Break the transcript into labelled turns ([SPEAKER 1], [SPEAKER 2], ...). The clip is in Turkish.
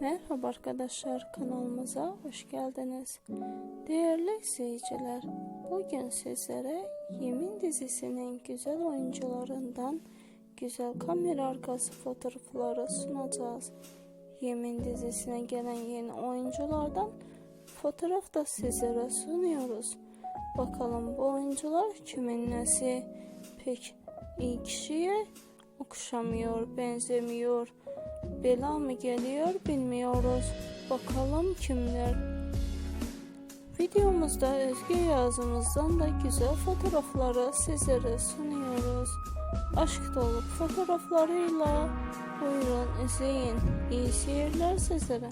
[SPEAKER 1] Merhaba arkadaşlar kanalımıza hoş geldiniz. Değerli izleyiciler, bugün sizlere Yemin dizisinin güzel oyuncularından güzel kamera arkası fotoğrafları sunacağız. Yemin dizisine gelen yeni oyunculardan fotoğraf da sizlere sunuyoruz. Bakalım bu oyuncular kimin nesi? Pek iyi kişiye okşamıyor, benzemiyor. Bela mı geliyor bilmiyoruz. Bakalım kimler? Videomuzda Özge yazımızdan da güzel fotoğrafları sizlere sunuyoruz. Aşk dolu fotoğraflarıyla buyurun izleyin. İyi seyirler sizlere.